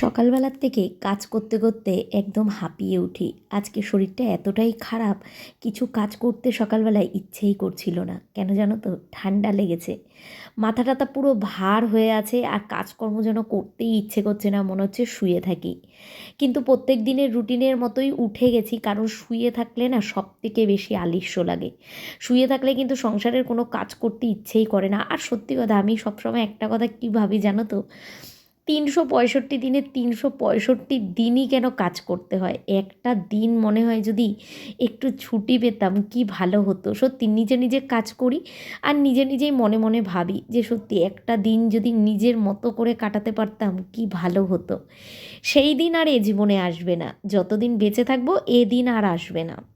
সকালবেলার থেকে কাজ করতে করতে একদম হাঁপিয়ে উঠি। আজকে শরীরটা এতটাই খারাপ, কিছু কাজ করতে সকালবেলায় ইচ্ছেই করছিল না। কেন জানো তো? ঠান্ডা লেগেছে। মাথা টাথা পুরো ভার হয়ে আছে আর কাজকর্ম যেন করতেই ইচ্ছে করছে না, মনে হচ্ছে শুয়ে থাকি। কিন্তু প্রত্যেক দিনের রুটিনের মতোই উঠে গেছি, কারণ শুয়ে থাকলে না সব থেকে বেশি আলিস্য লাগে। শুয়ে থাকলে কিন্তু সংসারের কোনো কাজ করতে ইচ্ছেই করে না। আর সত্যি কথা, আমি সবসময় একটা কথা কী ভাবি জানো তো? তিনশো পঁয়ষট্টি দিনে তিনশো পঁয়ষট্টি দিনই কেন কাজ করতে হয়? একটা দিন মনে হয় যদি একটু ছুটি পেতাম, কি ভালো হতো? সত্যি নিজে নিজে কাজ করি আর নিজে নিজেই মনে মনে ভাবি যে সত্যি একটা দিন যদি নিজের মতো করে কাটাতে পারতাম, কি ভালো হতো। সেই দিন আর এ জীবনে আসবে না। যতদিন বেঁচে থাকব, এ দিন আর আসবে না।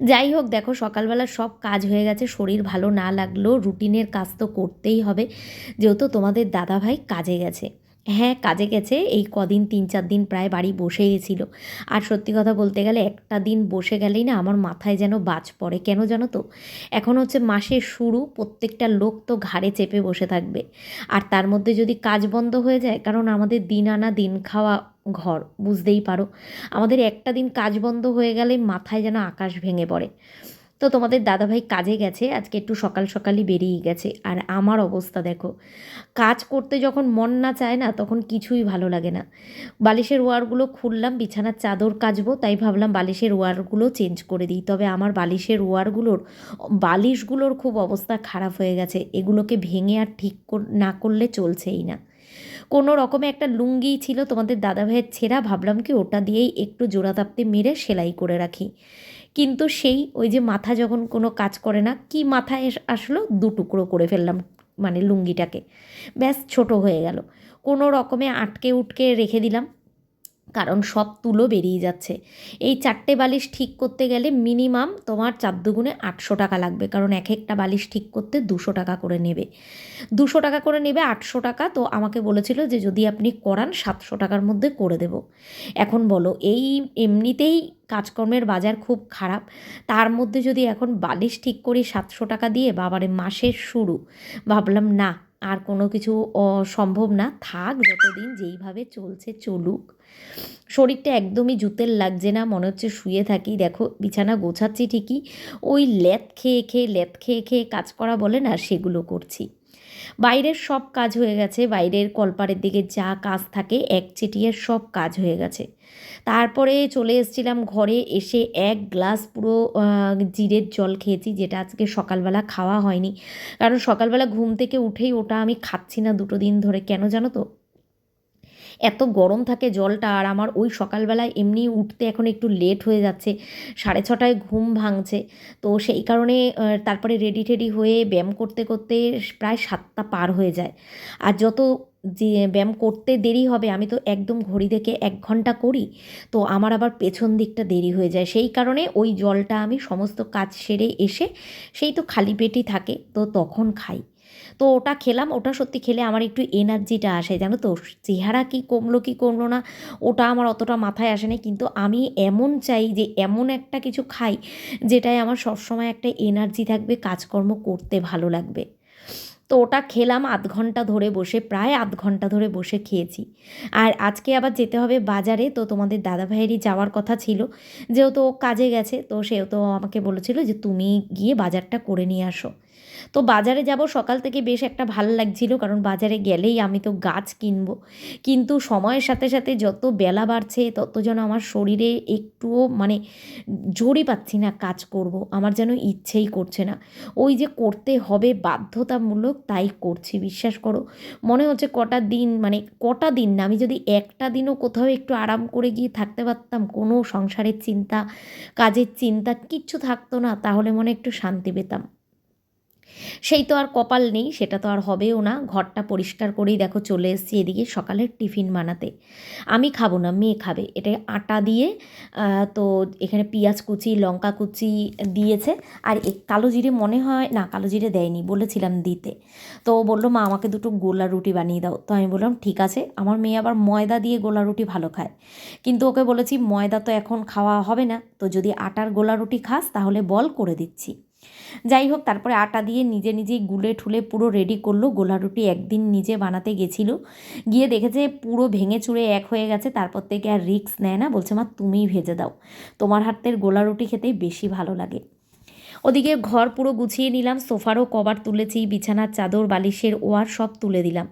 যাই হোক, দেখো সকালবেলা সব কাজ হয়ে গেছে, শরীর ভালো না লাগলেও রুটিনের কাজ তো করতেই হবে। যেহেতু তোমাদের দাদাভাই কাজে গেছে। হ্যাঁ কাজে গেছে, এই কদিন, তিন চার দিন প্রায় বাড়ি বসে গেছিল আর সত্যি কথা বলতে গেলে একটা দিন বসে গেলেই না আমার মাথায় যেন বাজ পড়ে। কেন জানো তো? এখন হচ্ছে মাসের শুরু, প্রত্যেকটা লোক তো ঘাড়ে চেপে বসে থাকবে। আর তার মধ্যে যদি কাজ বন্ধ হয়ে যায়, কারণ আমাদের দিন আনা, দিন খাওয়া ঘর, বুঝতেই পারো। আমাদের একটা দিন কাজ বন্ধ হয়ে গেলে মাথায় যেন আকাশ ভেঙে পড়ে। তো তোমাদের দাদাভাই কাজে গেছে, আজকে একটু সকাল সকালই বেরিয়ে গেছে। আর আমার অবস্থা দেখো, কাজ করতে যখন মন না চায় না, তখন কিছুই ভালো লাগে না। বালিশের ওয়ারগুলো খুললাম, বিছানার চাদর কাচবো, তাই ভাবলাম বালিশের ওয়ারগুলো চেঞ্জ করে দিই। তবে আমার বালিশের ওয়ারগুলোর, বালিশগুলোর খুব অবস্থা খারাপ হয়ে গেছে। এগুলোকে ভেঙে আর ঠিক না করলে চলছেই না। কোনো রকমে একটা লুঙ্গি ছিল তোমাদের দাদাভাইয়ের ছেঁড়া, ভাবলাম কি ওটা দিয়েই একটু জোড়া তাপতে মেরে সেলাই করে রাখি। কিন্তু সেই ওই যে মাথা যখন কোনো কাজ করে না, কি মাথায় আসলো? দু টুকরো করে ফেললাম মানে লুঙ্গিটাকে। ব্যাস ছোট হয়ে গেল। কোনো রকমে আটকে উটকে রেখে দিলাম। কারণ সব তুলো বেরিয়ে যাচ্ছে। এই চারটে বালিশ ঠিক করতে গেলে মিনিমাম তোমার চার দুগুণে আটশো টাকা লাগবে, কারণ এক একটা বালিশ ঠিক করতে দুশো টাকা করে নেবে। দুশো টাকা করে নেবে আটশো টাকা, তো আমাকে বলেছিল যে যদি আপনি করান সাতশো টাকার মধ্যে করে দেব। এখন বলো, এই এমনিতেই কাজকর্মের বাজার খুব খারাপ, তার মধ্যে যদি এখন বালিশ ঠিক করি সাতশো টাকা দিয়ে, বাবারে, মাসের শুরু। ভাবলাম না আর কোনো কিছু সম্ভব না। থাক যতদিন যেইভাবে চলছে, চলুক। শরীরটা একদমই জুতের লাগছে না, মনে হচ্ছে শুয়ে থাকি। দেখো, বিছানা গোছাচ্ছি ঠিকই। ওই ল্যাত খেয়ে খেয়ে ল্যাত খেয়ে খেয়ে কাজ করা বলে না, সেগুলো করছি। বাইরের সব কাজ হয়ে গেছে, বাইরের কলপারের দিকে যা কাজ থাকে এক চিটিয়ে সব কাজ হয়ে গেছে। তারপরে চলে এসেছিলাম ঘরে, এসে এক গ্লাস পুরো জিরের জল খেয়েছি, যেটা আজকে সকালবেলা খাওয়া হয়নি। কারণ সকালবেলা ঘুম থেকে উঠেই ওটা আমি খাচ্ছি না দুটো দিন ধরে। কেন জানো তো? এত গরম থাকে জলটা আর আমার ওই সকালবেলায় এমনি উঠতে এখন একটু লেট হয়ে যাচ্ছে। সাড়ে ছটায় ঘুম ভাঙছে। তো সেই কারণে তারপরে রেডি টেডি হয়ে ব্যায়াম করতে করতে প্রায় সাতটা পার হয়ে যায়। আর যত যে ব্যায়াম করতে দেরি হবে, আমি তো একদম ঘড়ি দেখে এক ঘণ্টা করি, তো আমার আবার পেছন দিকটা দেরি হয়ে যায়। সেই কারণে ওই জলটা আমি সমস্ত কাজ সেরে এসে, সেই তো খালি পেটই থাকে, তো তখন খাই। তো ওটা খেলাম, ওটা সত্যি খেলে আমার একটু এনার্জিটা আসে, জানো তো? চেহারা কি কমলো কি কমলো না, ওটা আমার অতটা মাথায় আসে না কিন্তু আমি এমন চাই যে এমন একটা কিছু খাই যেটায় আমার সবসময় একটা এনার্জি থাকবে, কাজকর্ম করতে ভালো লাগবে। তো ওটা খেলাম আধ ঘণ্টা ধরে বসে, প্রায় আধ ঘণ্টা ধরে বসে খেয়েছি। আর আজকে আবার যেতে হবে বাজারে, তো তোমাদের দাদা ভাইয়েরই যাওয়ার কথা ছিল। যেহেতু কাজে গেছে, তো সেও তো আমাকে বলেছিল যে তুমি গিয়ে বাজারটা করে নিয়ে আসো। তো বাজারে যাব সকাল থেকে বেশ একটা ভালো লাগছিল, কারণ বাজারে গেলেই আমি তো গাছ কিনবো। কিন্তু সময়ের সাথে সাথে যত বেলা বাড়ছে, তত যেন আমার শরীরে একটুও মানে জোরই পাচ্ছি না কাজ করব, আমার যেন ইচ্ছেই করছে না। ওই যে করতে হবে বাধ্যতামূলক, তাই করছি, বিশ্বাস করো। মনে হচ্ছে কটা দিন মানে কটা দিন না, আমি যদি একটা দিনও কোথাও একটু আরাম করে গিয়ে থাকতে পারতাম, কোনো সংসারের চিন্তা, কাজের চিন্তা, কিচ্ছু থাকতো না, তাহলে মনে একটু শান্তি পেতাম। সেই তো আর কপাল নেই, সেটা তো আর হবেও না। ঘরটা পরিষ্কার করেই দেখো চলে এসেছি এদিকে সকালের টিফিন বানাতে। আমি খাব না, মেয়ে খাবে। এটা আটা দিয়ে তো এখানে পেঁয়াজ কুচি, লঙ্কা কুচি দিয়েছে। আর কালো জিরে মনে হয়, না কালো জিরে দেয়নি, বলেছিলাম দিতে। তো বলল, মা, আমাকে দুটো গোলা রুটি বানিয়ে দাও। তো আমি বললাম, ঠিক আছে। আমার মেয়ে আবার ময়দা দিয়ে গোলা রুটি ভালো খায়। কিন্তু ওকে বলেছি, ময়দা তো এখন খাওয়া হবে না। তো যদি আটার গোলা রুটি খাস, তাহলে বল করে দিচ্ছি। যাই হোক, তারপরে আটা দিয়ে নিজে নিজেই গুলে ঠুলে পুরো রেডি করল। গোলা রুটি একদিন নিজে বানাতে গেছিল। গিয়ে দেখেছে পুরো ভেঙে চুড়ে এক হয়ে গেছে। তারপর থেকে আর রিক্স নেয় না। বলছে, মা, তুমিই ভেজে দাও। তোমার হাতের গোলা রুটি খেতেই বেশি ভালো লাগে। ওদিকে ঘর পুরো গুছিয়ে নিলাম, সোফারও কভার তুলেছি, বিছানার চাদর, বালিশের ওয়ার সব তুলে দিলাম।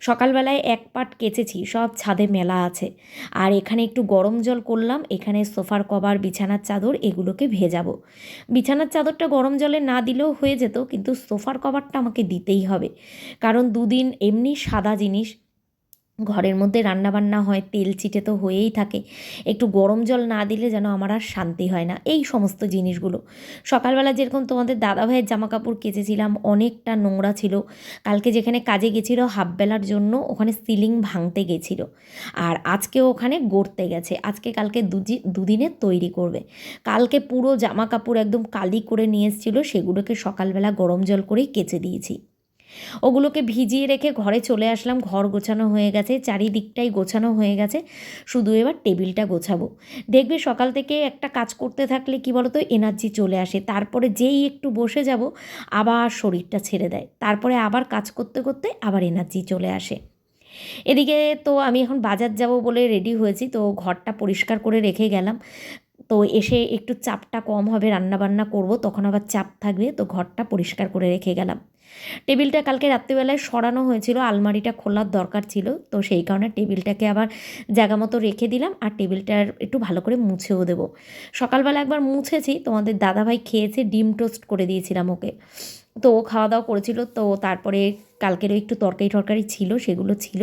সকালবেলায় এক পাট কেচেছি, সব ছাদে মেলা আছে। আর এখানে একটু গরম জল করলাম, এখানে সোফার কভার, বিছানার চাদর এগুলোকে ভেজাবো। বিছানার চাদরটা গরম জলে না দিলেও হয়ে যেত, কিন্তু সোফার কভারটা আমাকে দিতেই হবে। কারণ দুদিন এমনি সাদা জিনিস ঘরের মধ্যে রান্নাবান্না হয়, তেল চিটে তো হয়েই থাকে। একটু গরম জল না দিলে যেন আমার আর শান্তি হয় না, এই সমস্ত জিনিসগুলো। সকালবেলা যেরকম তোমাদের দাদাভাইয়ের জামা কাপড় কেচেছিলাম, অনেকটা নোংরা ছিল। কালকে যেখানে কাজে গেছিল, হাফবেলার জন্য ওখানে সিলিং ভাঙতে গেছিল। আর আজকে ওখানে গড়তে গেছে, আজকে কালকে দুদিনে তৈরি করবে। কালকে পুরো জামা কাপড় একদম কালি করে নিয়ে এসেছিল, সেগুলোকে সকালবেলা গরম জল করেই কেচে দিয়েছি। ওগুলোকে ভিজিয়ে রেখে ঘরে চলে আসলাম। ঘর গোছানো হয়ে গেছে, চারিদিকটাই গোছানো হয়ে গেছে। শুধু এবার টেবিলটা গোছাবো। দেখবে সকাল থেকে একটা কাজ করতে থাকলে কি বলতো, এনার্জি চলে আসে। তারপরে যেই একটু বসে যাব, আবার শরীরটা ছেড়ে দেয়। তারপরে আবার কাজ করতে করতে আবার এনার্জি চলে আসে। এদিকে তো আমি এখন বাজার যাব বলে রেডি হয়েছি, তো ঘরটা পরিষ্কার করে রেখে গেলাম। তো এসে একটু চাপটা কম হবে, রান্নাবান্না করব, তখন আবার চাপ থাকবে, তো ঘরটা পরিষ্কার করে রেখে গেলাম। টেবিলটা কালকে রাত্রিবেলায় সরানো হয়েছিল, আলমারিটা খোলার দরকার ছিল, তো সেই কারণে টেবিলটাকে আবার জায়গা মতো রেখে দিলাম আর টেবিলটার একটু ভালো করে মুছেও দেবো। সকালবেলা একবার মুছেছি, তোমাদের দাদাভাই খেয়েছে, ডিম টোস্ট করে দিয়েছিলাম ওকে। তো ও খাওয়া দাওয়া করেছিল। তো তারপরে কালকেরও একটু তরকারি টরকারি ছিল, সেগুলো ছিল।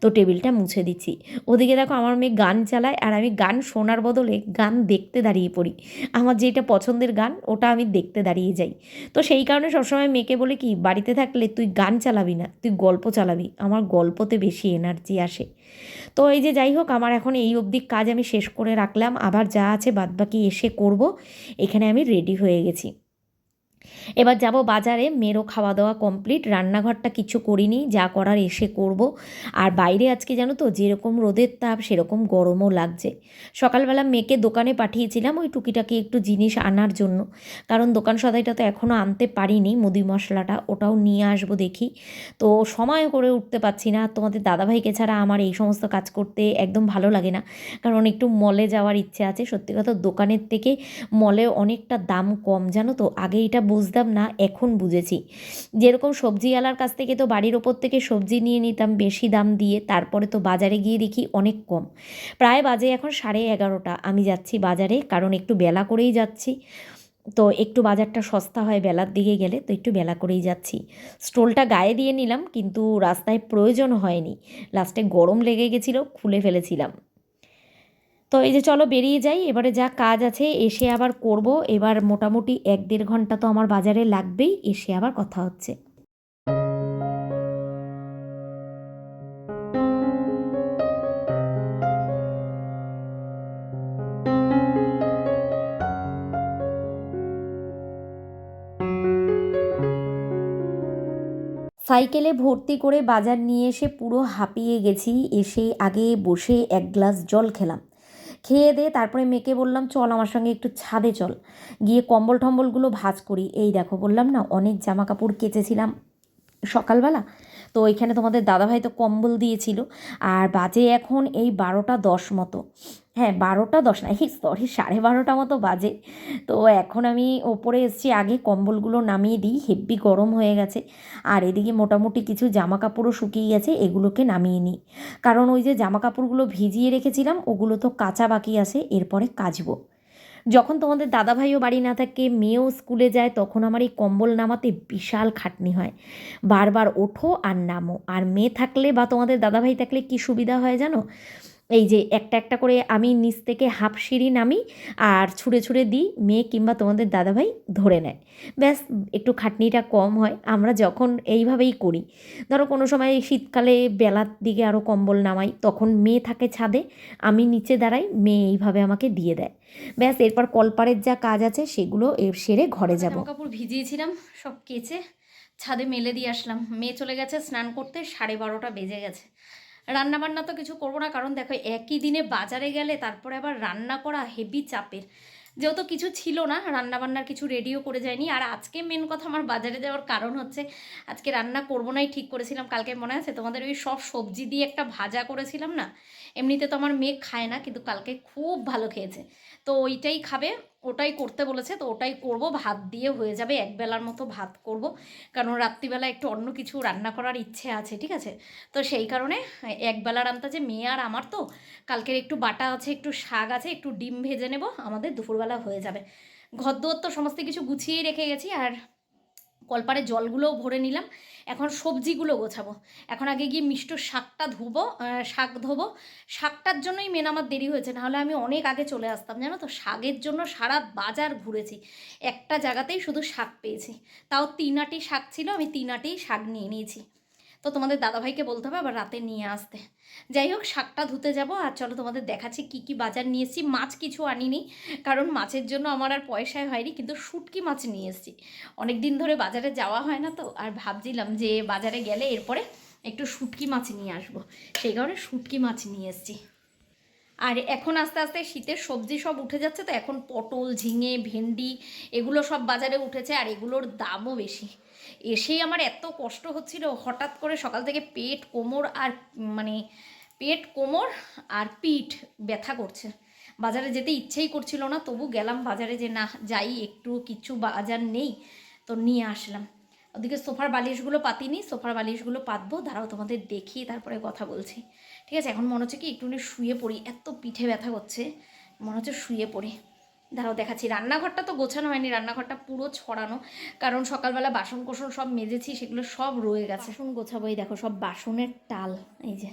তো টেবিলটা মুছে দিচ্ছি। ওদিকে দেখো আমার মেয়ে গান চালায় আর আমি গান শোনার বদলে গান দেখতে দাঁড়িয়ে পড়ি। আমার যেটা পছন্দের গান, ওটা আমি দেখতে দাঁড়িয়ে যাই। তো সেই কারণে সবসময় মেয়েকে বলে কি, বাড়িতে থাকলে তুই গান চালাবি না, তুই গল্প চালাবি। আমার গল্পতে বেশি এনার্জি আসে। তো এই যে যাই হোক, আমার এখন এই অবধি কাজ আমি শেষ করে রাখলাম। আবার যা আছে বাদবাকি এসে করব। এখানে আমি রেডি হয়ে গেছি। এবার যাব বাজারে মেয়েরও খাওয়া দাওয়া কমপ্লিট রান্নাঘরটা কিছু করিনি, যা করার এসে করব। আর বাইরে আজকে জানো তো, যেরকম রোদের তাপ, সেরকম গরমও লাগছে। সকালবেলা মেয়েকে দোকানে পাঠিয়েছিলাম ওই টুকিটাকি একটু জিনিস আনার জন্য। কারণ দোকান সদাইটা তো এখনও আনতে পারিনি, মুদি মশলাটা, ওটাও নিয়ে আসব দেখি। তো সময় করে উঠতে পারছি না, তোমাদের দাদাভাইকে ছাড়া আমার এই সমস্ত কাজ করতে একদম ভালো লাগে না। কারণ একটু মলে যাওয়ার ইচ্ছে আছে, সত্যি কথা দোকানের থেকে মলে অনেকটা দাম কম, জানো তো? আগে এটা বুঝতাম না, এখন বুঝেছি। যেরকম সবজিওয়ালার কাছ থেকে তো বাড়ির ওপর থেকে সবজি নিয়ে নিতাম বেশি দাম দিয়ে, তারপরে তো বাজারে গিয়ে দেখি অনেক কম। প্রায় বাজে এখন সাড়ে এগারোটা, আমি যাচ্ছি বাজারে, কারণ একটু বেলা করেই যাচ্ছি। তো একটু বাজারটা সস্তা হয় বেলার দিকে গেলে, তো একটু বেলা করেই যাচ্ছি। স্টোলটা গায়ে দিয়ে নিলাম, কিন্তু রাস্তায় প্রয়োজন হয়নি। লাস্টে গরম লেগে গেছিল, খুলে ফেলেছিলাম। তো এই যে চলো বেরিয়ে যাই, এবারে যা কাজ আছে এসে আবার করব। এবার মোটামুটি এক দেড় ঘণ্টা তো আমার বাজারে লাগবেই, এসে আবার কথা হচ্ছে। সাইকেলে ভর্তি করে বাজার নিয়ে এসে পুরো হাঁপিয়ে গেছি, এসে আগে বসে এক গ্লাস জল খেলাম। খেয়ে দিয়ে তারপরে মেয়েকে বললাম, চল আমার সঙ্গে একটু ছাদে চল। গিয়ে কম্বল টম্বলগুলো ভাজ করি। এই দেখো বললাম না, অনেক জামা কাপড় কেচেছিলাম সকালবেলা। তো এখানে তোমাদের দাদাভাই তো কম্বল দিয়েছিল। আর বাজে এখন এই বারোটা দশ মতো। হ্যাঁ বারোটা দশ না সরি সাড়ে বারোটা মতো বাজে। তো এখন আমি ওপরে এসেছি, আগে কম্বলগুলো নামিয়ে দিই, হেব্বি গরম হয়ে গেছে। আর এদিকে মোটামুটি কিছু জামা কাপড়ও শুকিয়ে গেছে, এগুলোকে নামিয়ে নিই। কারণ ওই যে জামা কাপড়গুলো ভিজিয়ে রেখেছিলাম, ওগুলো তো কাঁচা বাকি আছে, এরপরে কাচবো। যখন তোমাদের দাদাভাইও বাড়ি না থাকে, মেয়েও স্কুলে যায়, তখন আমার এই কম্বল নামাতে বিশাল খাটনি হয়। বারবার ওঠো আর নামো। আর মেয়ে থাকলে বা তোমাদের দাদাভাই থাকলে কি সুবিধা হয় জানো? এই যে একটা একটা করে আমি নিচ থেকে হাফ সিঁড়ি নামি আর ছুঁড়ে ছুঁড়ে দিই মেয়ে কিংবা তোমাদের দাদাভাই ধরে নেয়। ব্যাস একটু খাটনিটা কম হয় আমরা যখন এইভাবেই করি। ধরো কোনো সময় শীতকালে বেলার দিকে আরও কম্বল নামাই তখন মেয়ে থাকে ছাদে আমি নিচে দাঁড়াই মেয়ে এইভাবে আমাকে দিয়ে দেয়। ব্যাস এরপর কলপারের যা কাজ আছে সেগুলো এর সেরে ঘরে যাব। কাপড় ভিজিয়েছিলাম সব কেচে ছাদে মেলে দিয়ে আসলাম। মেয়ে চলে গেছে স্নান করতে সাড়ে বারোটা বেজে গেছে। রান্না বান্না তো কিছু করব না, কারণ দেখো একই দিনে বাজারে গেলে তারপরে আবার রান্না করা হেভি চাপের। যেহেতু কিছু ছিল না, রান্নাবান্নার কিছু রেডিও করে যায়নি। আর আজকে মেন কথা আমার বাজারে যাওয়ার কারণ হচ্ছে, আজকে রান্না করব নাই, ঠিক করেছিলাম, কালকে মনে আছে তোমাদের ওই সব সবজি দিয়ে একটা ভাজা করেছিলাম না? এমনিতে তো আমার মেয়ে খায় না, কিন্তু কালকে খুব ভালো খেয়েছে। তো ওইটাই খাবে, ওটাই করতে বলেছে, তো ওটাই করব, ভাত দিয়ে হয়ে যাবে একবেলার মতো ভাত করব। কারণ রাত্রিবেলা একটু অন্য কিছু রান্না করার ইচ্ছে আছে, ঠিক আছে? তো সেই কারণে একবেলার আনতে মেয়ে আর আমার তো, কালকের একটু বাটা আছে, একটু শাক আছে, একটু ডিম ভেজে নেব, আমাদের দুপুরবেলা হয়ে যাবে। ঘর তো সমস্ত কিছু গুছিয়েই রেখে গেছি, আর কলপারে জলগুলোও ভরে নিলাম। এখন সবজিগুলো গোছাবো। এখন আগে গিয়ে মিষ্ট শাকটা ধুবো শাক ধোবো। শাকটার জন্যই মেন আমার দেরি হয়েছে, নাহলে আমি অনেক আগে চলে আসতাম, জানো তো? শাকের জন্য সারা বাজার ঘুরেছি। একটা জায়গাতেই শুধু শাক পেয়েছি। তাও তিন আটি শাক ছিল, আমি তিন আটি শাক নিয়ে নিয়েছি। তো তোমাদের দাদাভাইকে বলতে হবে, আবার রাতে নিয়ে আসতে। যাই হোক, শাকটা ধুতে যাব, আর চলো তোমাদের দেখাচ্ছি কি কি বাজার নিয়ে এসেছি। মাছ কিছু আনিনি, কারণ মাছের জন্য আমার আর পয়সায় হয়নি, কিন্তু শুটকি মাছ নিয়ে এসেছি। অনেক দিন ধরে বাজারে যাওয়া হয় না তো, আর ভাবছিলাম যে বাজারে গেলে এরপরে একটু শুটকি মাছ নিয়ে আসব। সেই কারণে শুটকি মাছ নিয়ে এসেছি। আর এখন আস্তে আস্তে শীতের সবজি সব উঠে যাচ্ছে তো, এখন পটল, ঝিঙে, ভেন্ডি, এগুলো সব বাজারে উঠেছে, আর এগুলোর দামও বেশি। এসেই আমার এত কষ্ট হচ্ছিল, হঠাৎ করে সকাল থেকে পেট কোমর আর মানে পেট কোমর আর পিঠ ব্যথা করছে। বাজারে যেতে ইচ্ছেই করছিল না, তবু গেলাম বাজারে যে না, যাই, একটু কিছু বাজার নেই, তো নিয়ে আসলাম। ওদিকে সোফার বালিশগুলো পাতিনি, সোফার বালিশগুলো পাতবো, দাঁড়াও তোমাদের দেখি তারপরে কথা বলছি। ঠিক আছে, এখন মনে হচ্ছে কি একটুখানি শুয়ে পড়ি, এত পিঠে ব্যথা করছে, মনে হচ্ছে শুয়ে পড়ি। দাঁড়াও দেখাচ্ছি। রান্নাঘরটা তো গোছানো হয়নি, রান্নাঘরটা পুরো ছড়ানো। কারণ সকালবেলা বাসন কোসন সব মেজেছি, সেগুলো সব রয়ে গেছে। বাসন গোছাবো এই দেখো, সব বাসনের টাল, এই যে,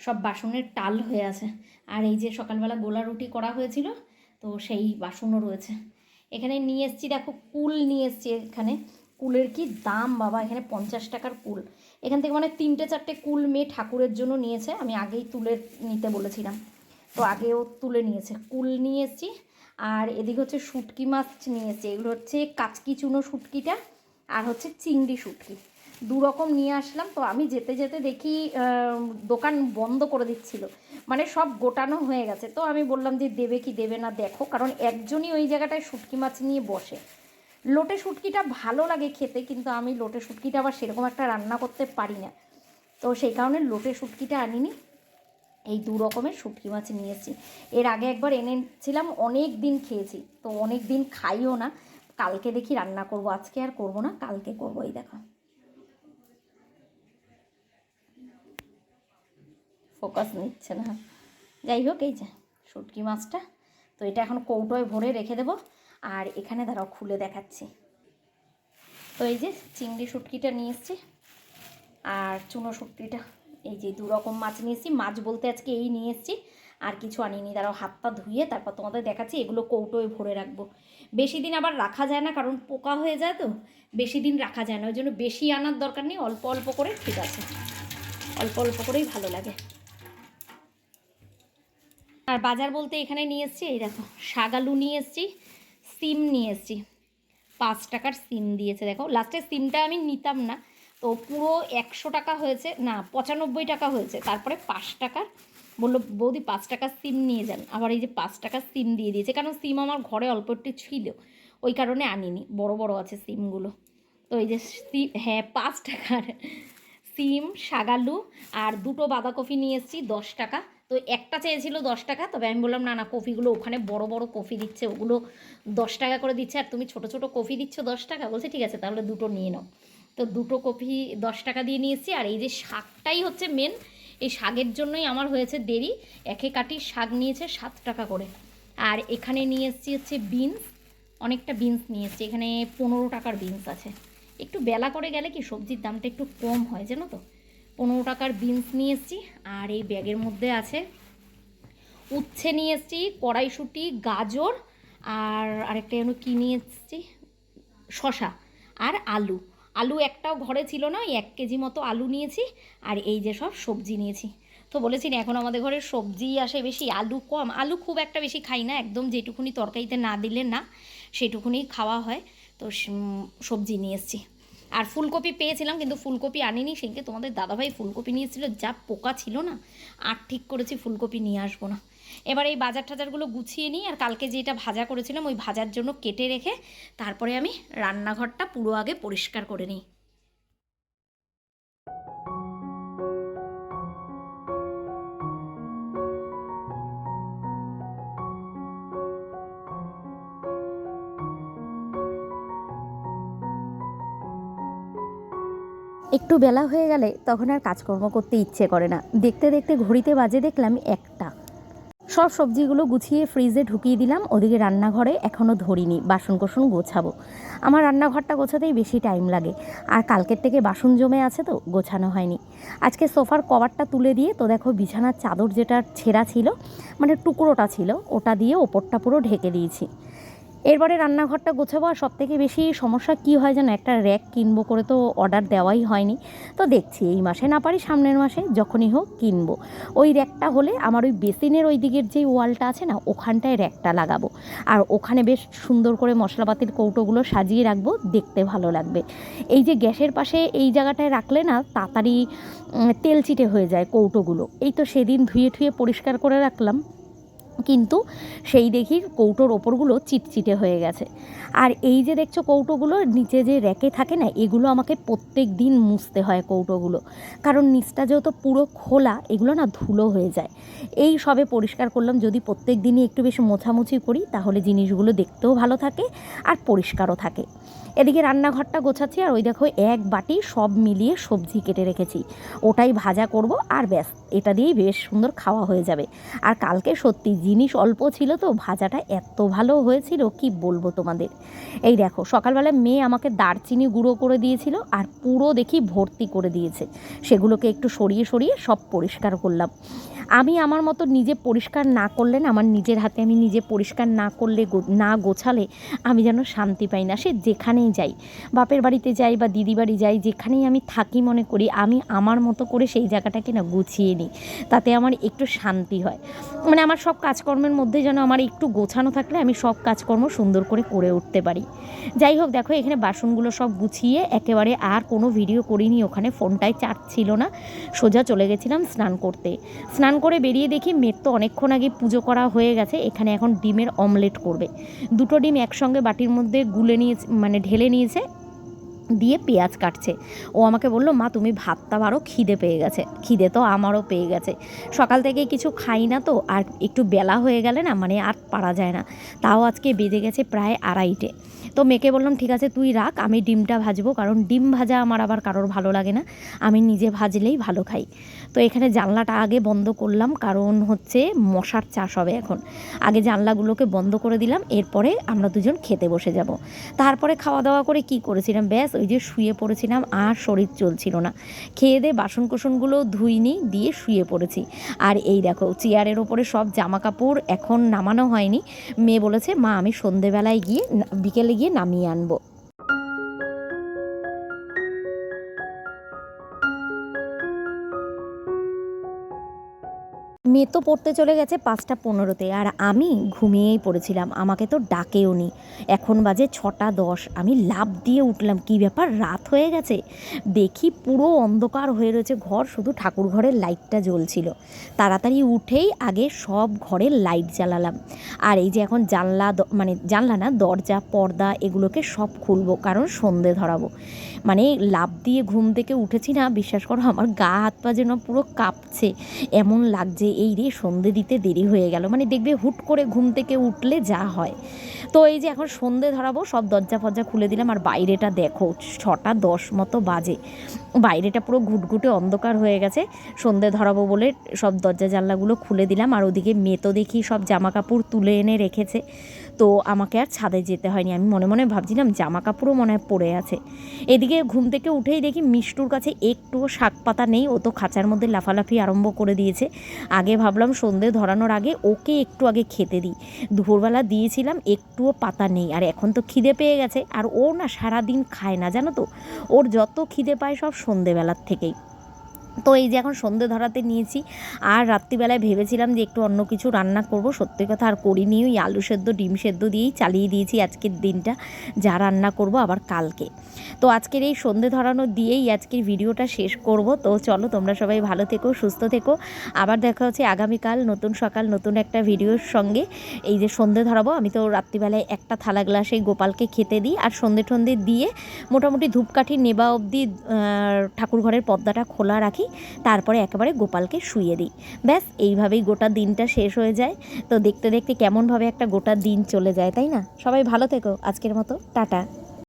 সব বাসনের টাল হয়ে আছে। আর এই যে সকালবেলা গোলা রুটি করা হয়েছিল, তো সেই বাসনও রয়েছে। এখানে নিয়ে এসেছি, দেখো, কুল নিয়ে এসেছি এখানে। কুলের কি দাম, বাবা, এখানে পঞ্চাশ টাকার কুল। এখান থেকে মানে তিনটে চারটে কুল মেয়ে ঠাকুরের জন্য নিয়েছে, আমি আগেই তুলে নিতে বলেছিলাম। তো আগেও তুলে নিয়েছে। কুল নিয়ে এসেছি আর এদিকে হচ্ছে শুটকি মাছ নিয়ে এসেছি। এগুলো হচ্ছে কাচকি চুনো শুটকিটা আর হচ্ছে চিংড়ি শুটকি। দু রকম নিয়ে আসলাম। তো আমি যেতে যেতে দেখি দোকান বন্ধ করে দিচ্ছিল। মানে সব গোটানো হয়ে গেছে। তো আমি বললাম যে দেবে কি দেবে না দেখো, কারণ একজনই ওই জায়গাটায় শুটকি মাছ নিয়ে বসে। লোটে শুটকিটা ভালো লাগে খেতে, কিন্তু আমি লোটে শুটকিটা আবার সেরকম একটা রান্না করতে পারি না। তো সেই কারণে লোটে শুটকিটা আনিনি। এই দু রকমের শুটকি মাছ নিয়েছি এর আগে একবার এনেছিলাম, অনেক দিন খেয়েছি, তো অনেক দিন খাইও না। কালকে দেখি রান্না করব, আজকে আর করব না, কালকে করব, এই দেখো। ফোকাস নিচ্ছে না। যাই হোক, এই যে শুটকি মাছটা, তো এটা এখন কৌটোয় ভরে রেখে দেবো, আর এখানে দাঁড়াও, খুলে দেখাচ্ছি। তো এই যে চিংড়ি শুটকিটা নিয়ে এসেছি, আর চুনো শুটকিটা। এই যে দু রকম মাছ নিয়ে এসেছি। মাছ বলতে আজকে এই নিয়ে এসেছি। আর কিছু আনিনি দাঁড়াও হাত পা ধুয়ে তারপর তোমাদের দেখাচ্ছি, এগুলো কৌটোয় ভরে রাখব। বেশি দিন আবার রাখা যায় না, কারণ পোকা হয়ে যায় তো। বেশি দিন রাখা যায় না, ওই জন্য বেশি আনার দরকার নেই, অল্প অল্প করে ঠিক আছে। অল্প অল্প করেই ভালো লাগে। আর বাজার বলতে এখানে নিয়ে এসেছি, এই দেখো, শাগালু নিয়ে এসেছি, সিম নিয়ে এসেছি। পাঁচ টাকার সিম দিয়েছে, দেখো। লাস্টে সিমটা আমি নিতাম না তো পুরো একশো টাকা হয়েছে, না, পঁচানব্বই টাকা হয়েছে। তারপরে পাঁচ টাকার বলল, বৌদি, পাঁচ টাকার সিম নিয়ে যান। আবার এই যে পাঁচ টাকার সিম দিয়ে দিয়েছে, কারণ সিম আমার ঘরে অল্প একটু ছিল, ওই কারণে আনিনি, বড় বড় আছে সিমগুলো। তো এই যে সিম হ্যাঁ পাঁচ টাকার সিম শাগালু আর দুটো বাঁধাকপি নিয়ে এসেছি, দশ টাকা। তো একটা চেয়েছিল দশ টাকা, তবে আমি বললাম, না না কফিগুলো ওখানে বড় বড় কফি দিচ্ছে, ওগুলো দশ টাকা করে দিচ্ছে, আর তুমি ছোট ছোট কফি দিচ্ছ দশ টাকা? বলছে, ঠিক আছে, তাহলে দুটো নিয়ে নাও। তো দুটো কপি দশ টাকা দিয়ে নিয়েছি। আর এই যে শাকটাই হচ্ছে মেন এই শাকের জন্যই আমার হয়েছে দেরি। একে কাটি শাক নিয়েছে সাত টাকা করে। আর এখানে নিয়ে এসেছি হচ্ছে বিনস অনেকটা বিনস নিয়ে এসেছি। এখানে পনেরো টাকার বিনস আছে। একটু বেলা করে গেলে কি সবজির দামটা একটু কম হয়, জানো তো? পনেরো টাকার বিনস নিয়ে এসেছি। আর এই ব্যাগের মধ্যে আছে উচ্ছে নিয়ে এসেছি, কড়াইশুঁটি, গাজর, আর আরেকটা যেন কী নিয়ে এসেছি? শশা আর আলু। আলু একটাও ঘরে ছিল না, ওই এক কেজি মতো আলু নিয়েছি আর এই যে সব সবজি নিয়েছি। তো বলেছি না, এখন আমাদের ঘরে সবজি আসে বেশি, আলু কম। আলু খুব একটা বেশি খাই না, একদম যেটুকুনি তরকারিতে না দিলে না, সেটুকুনি খাওয়া হয়। তো সবজি নিয়ে এসেছি। আর ফুলকপি পেয়েছিলাম, কিন্তু ফুলকপি আনিনি সেদিনকে তোমাদের দাদাভাই ফুলকপি নিয়েছিল যা পোকা ছিল না, আর ঠিক করেছি ফুলকপি নিয়ে আসব না। এবার এই বাজার টাজারগুলো গুছিয়ে নিই, আর কালকে যেটা ভাজা করেছিলাম ওই ভাজার জন্য কেটে রেখে তারপরে আমি রান্নাঘরটা পুরো আগে পরিষ্কার করে নিই। একটু বেলা হয়ে গেলে তখন আর কাজকর্ম করতে ইচ্ছে করে না। দেখতে দেখতে ঘড়িতে বাজে দেখলাম একটা সব সবজিগুলো গুছিয়ে ফ্রিজে ঢুকিয়ে দিলাম। ওদিকে রান্নাঘরে এখনও ধরিনি বাসন কোসন গোছাবো। আমার রান্নাঘরটা গোছাতেই বেশি টাইম লাগে। আর কালকের থেকে বাসন জমে আছে তো, গোছানো হয়নি। আজকে সোফার কভারটা তুলে দিয়ে তো দেখো বিছানার চাদর যেটা ছেঁড়া ছিল মানে টুকরোটা ছিল, ওটা দিয়ে ওপরটা পুরো ঢেকে দিয়েছি। এরপরে রান্নাঘরটা গোছাবো, আর সব থেকে বেশি সমস্যা কি হয় যেন একটা র্যাক কিনবো করে তো অর্ডার দেওয়াই হয়নি। তো দেখছি এই মাসে না পারি, সামনের মাসে যখনই হোক কিনবো। ওই র্যাকটা হলে আমার ওই বেসিনের ওই দিকের যে ওয়ালটা আছে না, ওখানটায় র্যাকটা লাগাবো। আর ওখানে বেশ সুন্দর করে মশলাপাতির কৌটোগুলো সাজিয়ে রাখব, দেখতে ভালো লাগবে। এই যে গ্যাসের পাশে এই জায়গাটায় রাখলে না তাড়াতাড়ি তেল চিটে হয়ে যায় কৌটোগুলো। এই তো সেদিন ধুয়ে ঠুয়ে পরিষ্কার করে রাখলাম। কিন্তু সেই দেখি কৌটোর ওপরগুলো চিটচিটে হয়ে গেছে। আর এই যে দেখছ কৌটোগুলো, নিচে যে র্যাকে থাকে না, এগুলো আমাকে প্রত্যেক দিন মুছতে হয় কৌটোগুলো। কারণ নিচটা যেহেতু পুরো খোলা, এগুলো না ধুলো হয়ে যায়। এই সবে পরিষ্কার করলাম, যদি প্রত্যেক দিনই একটু বেশি মোছামুছি করি, তাহলে জিনিসগুলো দেখতেও ভালো থাকে আর পরিষ্কারও থাকে। এদিকে রান্নাঘরটা গোছাচ্ছি আর ওই দেখো এক বাটি সব মিলিয়ে সবজি কেটে রেখেছি। ওটাই ভাজা করব আর ব্যাস, এটা দিয়েই বেশ সুন্দর খাওয়া হয়ে যাবে। আর কালকে সত্যি জিনিস অল্প ছিল তো ভাজাটা এত ভালো হয়েছিল, কি বলব তোমাদের? এই দেখো, সকালবেলা মেয়ে আমাকে দারচিনি গুঁড়ো করে দিয়েছিল আর পুরো দেখি ভর্তি করে দিয়েছে। সেগুলোকে একটু সরিয়ে সরিয়ে সব পরিষ্কার করলাম। আমি আমার মতো নিজে পরিষ্কার না করলে না, আমার নিজের হাতে আমি নিজে পরিষ্কার না করলে না গোছালে আমি যেন শান্তি পাই না। সে যেখানেই যাই, বাপের বাড়িতে যাই বা দিদি বাড়ি যাই, যেখানেই আমি থাকি মনে করি, আমি আমার মতো করে সেই জায়গাটাকে না গুছিয়ে নিই। তাতে আমার একটু শান্তি হয়। মানে আমার সব কাজকর্মের মধ্যে যেন আমার একটু গোছানো থাকলে আমি সব কাজকর্ম সুন্দর করে করে উঠতে পারি। যাই হোক, দেখো এখানে বাসনগুলো সব গুছিয়ে একেবারে আর কোনো ভিডিও করিনি, ওখানে ফোনটায় চার্জ ছিল না। সোজা চলে গেছিলাম স্নান করতে। স্নান করে বেরিয়ে দেখি মেয়ের তো অনেকক্ষণ আগে পুজো করা হয়ে গেছে। এখানে এখন ডিমের অমলেট করবে। দুটো ডিম একসঙ্গে বাটির মধ্যে গুলে নিয়েছে মানে ঢেলে নিয়েছে, দিয়ে পেঁয়াজ কাটছে। ও আমাকে বলল, মা, তুমি ভাতটা বারো খিদে পেয়ে গেছে। খিদে তো আমারও পেয়ে গেছে। সকাল থেকে কিছু খাই না তো, আর একটু বেলা হয়ে গেলে না মানে আর পারা যায় না। তাও আজকে বেজে গেছে প্রায় আড়াইটে। তো মেয়েকে বললাম, ঠিক আছে, তুই রাখ, আমি ডিমটা ভাজবো, কারণ ডিম ভাজা আমার আবার কারোর ভালো লাগে না। আমি নিজে ভাজলেই ভালো খাই। তো এখানে জানলাটা আগে বন্ধ করলাম, কারণ হচ্ছে মশার চাষ হবে এখন। আগে জানলাগুলোকে বন্ধ করে দিলাম, এরপরে আমরা দুজন খেতে বসে যাব। তারপরে খাওয়া দাওয়া করে কি করেছিলাম? ব্যাস, ওই যে শুয়ে পড়েছিলাম, আর শরীর চলছিল না। খেয়ে দিয়ে বাসন কোসনগুলো ধুইনি, দিয়ে শুয়ে পড়েছি। আর এই দেখো, চেয়ারের ওপরে সব জামা কাপড় এখন নামানো হয়নি। মেয়ে বলেছে, মা, আমি সন্ধেবেলায় গিয়ে বিকেলে গিয়ে নামিয়ে আনব। মেয়ে তো পড়তে চলে গেছে পাঁচটা পনেরোতে, আর আমি ঘুমিয়েই পড়েছিলাম, আমাকে তো ডাকেও নি। এখন বাজে ছটা দশ, আমি লাভ দিয়ে উঠলাম, কি ব্যাপার, রাত হয়ে গেছে? দেখি পুরো অন্ধকার হয়ে রয়েছে, ঘর শুধু ঠাকুর ঘরের লাইটটা জ্বলছিল। তাড়াতাড়ি উঠেই আগে সব ঘরের লাইট জ্বালালাম। আর এই যে এখন জানলা মানে জানলা না, দরজা, পর্দা, এগুলোকে সব খুলবো, কারণ সন্ধে ধরাবো। মানে লাভ দিয়ে ঘুম থেকে উঠেছি না, বিশ্বাস করো আমার গা হাত পা যেন পুরো কাঁপছে। এমন লাগছে, এই রে সন্ধে দিতে দেরি হয়ে গেল। মানে দেখবে হুট করে ঘুম থেকে উঠলে যা হয়। তো এই যে এখন সন্ধে ধরাবো, সব দরজা ফরজা খুলে দিলাম। আর বাইরেটা দেখো, ছটা দশ মতো বাজে। বাইরেটা পুরো ঘুটঘুটে অন্ধকার হয়ে গেছে। সন্ধে ধরাবো বলে সব দরজা জানলাগুলো খুলে দিলাম। আর ওদিকে মেয়ে তো দেখি সব জামা কাপড় তুলে এনে রেখেছে। তো আমাকে আর ছাদে যেতে হয়নি। আমি মনে মনে ভাবছিলাম জামা কাপড়ও মনে হয় পড়ে আছে। এদিকে ঘুম থেকে উঠেই দেখি মিষ্টুর কাছে একটুও শাক পাতা নেই। ও তো খাঁচার মধ্যে লাফালাফি আরম্ভ করে দিয়েছে। আগে ভাবলাম সন্ধে ধরানোর আগে ওকে একটু আগে খেতে দিই। দুপুরবেলা দিয়েছিলাম, একটুও পাতা নেই। আর এখন তো খিদে পেয়ে গেছে। আর ও না সারাদিন খায় না, জানো তো? ওর যত খিদে পায় সব সন্ধেবেলার থেকেই। তো এই যে এখন সন্ধে ধরাতে নিয়েছি। আর রাত্রিবেলায় ভেবেছিলাম যে একটু অন্য কিছু রান্না করব। সত্যি কথা আর করিনি। ওই আলু সেদ্ধ, ডিম সেদ্ধ দিয়েই চালিয়ে দিয়েছি আজকের দিনটা। যা রান্না করব আবার কালকে। তো আজকের এই সন্ধে ধরানো দিয়েই আজকের ভিডিওটা শেষ করব। তো চলো তোমরা সবাই ভালো থেকো, সুস্থ থেকো। আবার দেখা হচ্ছে আগামীকাল নতুন সকাল, নতুন একটা ভিডিওর সঙ্গে। এই যে সন্ধে ধরাবো, আমি তো রাত্রিবেলায় একটা থালা গ্লাসে গোপালকে খেতে দিই। আর সন্ধে টন্ধে দিয়ে মোটামুটি ধূপকাঠি নেবা অবধি ঠাকুর ঘরের পর্দাটা খোলা রাখি। তারপরে একেবারে গোপালকে শুয়ে দিই। ব্যাস, এইভাবেই গোটা দিনটা শেষ হয়ে যায়। তো দেখতে দেখতে কেমনভাবে একটা গোটা দিন চলে যায়, তাই না? সবাই ভালো থেকো। আজকের মতো, টাটা।